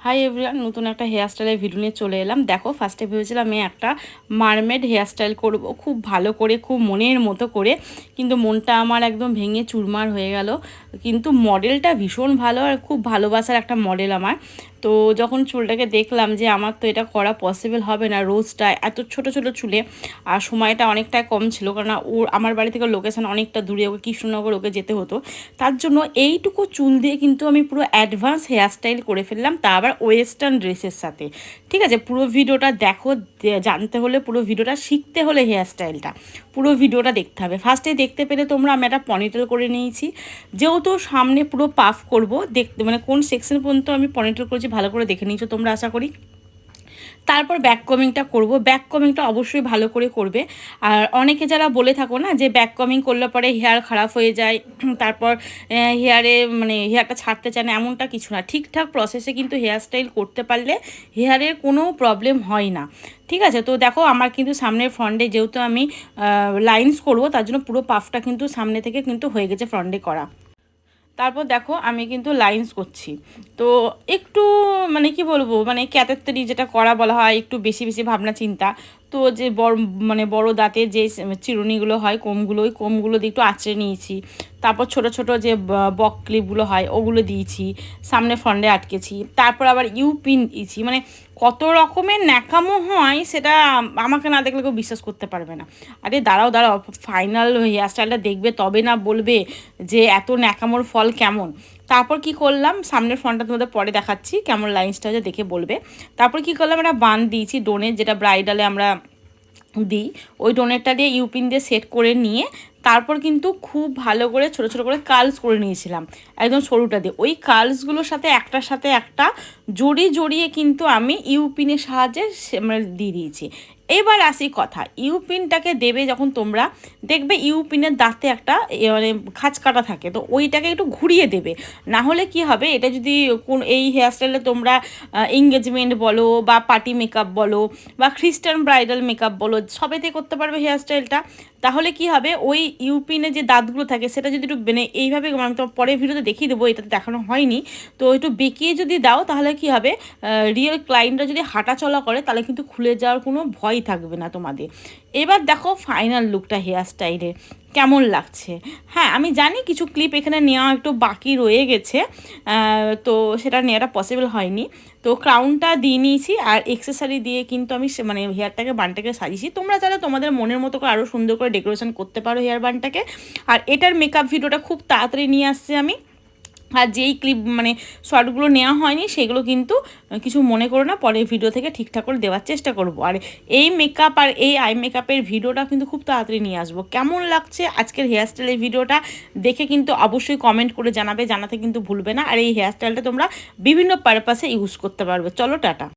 Hi everyone নতুন একটা hair স্টাইলের ভিডিও নিয়ে চলে এলাম। দেখো ফার্স্টে ভেবেছিলাম আমি একটা মারমেড হেয়ার স্টাইল করব। খুব ভালো করে, খুব মনের মতো করে। কিন্তু মনটা আমার একদম ভেঙে চুরমার হয়ে গেল। কিন্তু মডেলটা ভীষণ ভালো আর খুব ভালোবাসার একটা মডেল আমার। তো যখন চুলটাকে দেখলাম যে আমার তো এটা করা পসিবল হবে না, রোজটা এত ছোট ছোট চুলে, আর সময়টা অনেকটাই কম ছিল কারণ ওর, আমার বাড়ি থেকে লোকেশান অনেকটা দূরে, ওকে কৃষ্ণনগর ওকে যেতে হতো। তার জন্য এইটুকু চুল দিয়ে কিন্তু আমি পুরো অ্যাডভান্স হেয়ার স্টাইল করে ফেললাম, তা আবার ওয়েস্টার্ন ড্রেসের সাথে। ঠিক আছে? পুরো ভিডিওটা দেখো জানতে হলে পুরো ভিডিওটা শিখতে হলে হেয়ার স্টাইলটা পুরো ভিডিওটা দেখতে হবে। ফার্স্টে দেখতে পেলে তোমরা আমি একটা পনিটেল করে নিয়েছি। যেহেতু সামনে পুরো পাফ করব, দেখতে মানে কোন সেকশন পর্যন্ত আমি পনিটেল করেছি ভালো করে দেখে নিয়েছো তোমরা আশা করি। তারপর ব্যাক কমিংটা করব। ব্যাক কমিংটা অবশ্যই ভালো করে করবে। আর অনেকে যারা বলে থাকো না যে ব্যাক কমিং করলে পরে হেয়ার খারাপ হয়ে যায় তারপর হেয়ারে মানে হেয়ারটা ছাড়তে চায় না, এমনটা কিছু না। ঠিকঠাক প্রসেসে কিন্তু হেয়ার স্টাইল করতে পারলে হেয়ারের কোনো প্রবলেম হয় না। ঠিক আছে? তো দেখো, আমার কিন্তু সামনের ফ্রন্টে যেহেতু আমি লাইন্স করব, তার জন্য পুরো পাফটা কিন্তু সামনে থেকে কিন্তু হয়ে গেছে ফ্রন্টে করা। তারপর দেখো আমি কিন্তু লাইন্স করছি। তো একটু মানে কি বলব? মানে ক্যাতেত্তরি যেটা করা বলা হয়, একটু বেশি বেশি ভাবনা চিন্তা তো যে বড় মানে বড় দাঁতের যে চিরুনিগুলো হয়, কোমগুলো, ওই কোমগুলো দিয়ে একটু আঁচড়ে নিয়েছি। তারপর ছোট ছোট যে বক ক্লিপগুলো হয়, ওগুলো দিয়েছি, সামনে ফন্ডে আটকেছি। তারপর আবার ইউ পিন দিয়েছি। মানে কত রকমের ন্যাকামো হয়, সেটা আমাকে না দেখলে কেউ বিশ্বাস করতে পারবে না। আরে দাঁড়াও দাঁড়াও ফাইনাল হেয়ার স্টাইলটা দেখবে, তবে না বলবে যে এত ন্যাকামোর ফল কেমন। তারপর কি করলাম? সামনের ফ্রন্টটা তোমাদের পরে দেখাচ্ছি, কেমন লাইন্সটা হচ্ছে দেখে বলবে। তারপর কি করলাম? একটা বান দিয়েছি, ডোনের যেটা ব্রাইডালে আমরা দিই, ওই ডোনেরটা দিয়ে ইউপিন দিয়ে সেট করে নিয়ে তারপর কিন্তু খুব ভালো করে ছোট ছোট করে কার্লস করে নিয়েছিলাম, একদম সরুটা দিয়ে। ওই কার্লসগুলোর সাথে একটার সাথে একটা জড়িয়ে জড়িয়ে কিন্তু আমি ইউপিনের সাহায্যে মানে দিয়ে দিয়েছি। এবার আসি কথা ইউপিনটাকে দেবে যখন তোমরা দেখবে ইউপিনের দাঁতে একটা মানে খাঁচ কাটা থাকে, তো ওইটাকে একটু ঘুরিয়ে দেবে। না হলে কি হবে, এটা যদি কোন এই হেয়ারস্টাইলে তোমরা এঙ্গেজমেন্ট বলো বা পার্টি মেকআপ বলো বা খ্রিস্টান ব্রাইডাল মেকআপ বলো, সবেতে করতে পারবে হেয়ারস্টাইলটা তাহলে কি হবে, ওই ইউপিনে যে দাঁতগুলো থাকে, সেটা যদি একটু মানে এইভাবে আমি তোমার পরের ভিডিওতে দেখিয়ে দেবো, এটাতে দেখানো হয়নি। তো একটু বেঁকিয়ে যদি দাও, তাহলে কি হবে? রিয়েল ক্লায়েন্টরা যদি হাঁটা চলা করে, তাহলে কিন্তু খুলে যাওয়ার কোনো ভয় থাকবে না তোমাদের। এবার দেখো ফাইনাল লুকটা হেয়ার স্টাইলের কেমন লাগছে? হ্যাঁ আমি জানি কিছু ক্লিপ এখানে নেওয়া একটু বাকি রয়ে গেছে তো সেটা নেওয়াটা পসিবল হয়নি। তো ক্রাউনটা দিয়ে নিয়েছি আর এক্সেসারি দিয়ে কিন্তু আমি মানে হেয়ারটাকে বানটাকে সাজিয়েছি। তোমরা চাইলে তোমাদের মনের মতো করে আরও সুন্দর করে ডেকোরেশন করতে পারো হেয়ার বানটাকে আর এটার মেকআপ ভিডিওটা খুব তাড়াতাড়ি নিয়ে আসছে আমি। আর যেই ক্লিপ মানে শর্টগুলো নেওয়া হয়নি, সেগুলো কিন্তু কিছু মনে করো না, পরের ভিডিও থেকে ঠিকঠাক করে দেওয়ার চেষ্টা করব। আর এই মেকআপ আর এই আই মেকআপের ভিডিওটা কিন্তু খুব তাড়াতাড়ি নিয়ে আসব। কেমন লাগছে আজকের হেয়ারস্টাইলের ভিডিওটা দেখে কিন্তু অবশ্যই কমেন্ট করে জানাবে, জানাতে কিন্তু ভুলবে না। আর এই হেয়ারস্টাইলটা তোমরা বিভিন্ন পারপাসে ইউজ করতে পারবে। চলো, টাটা।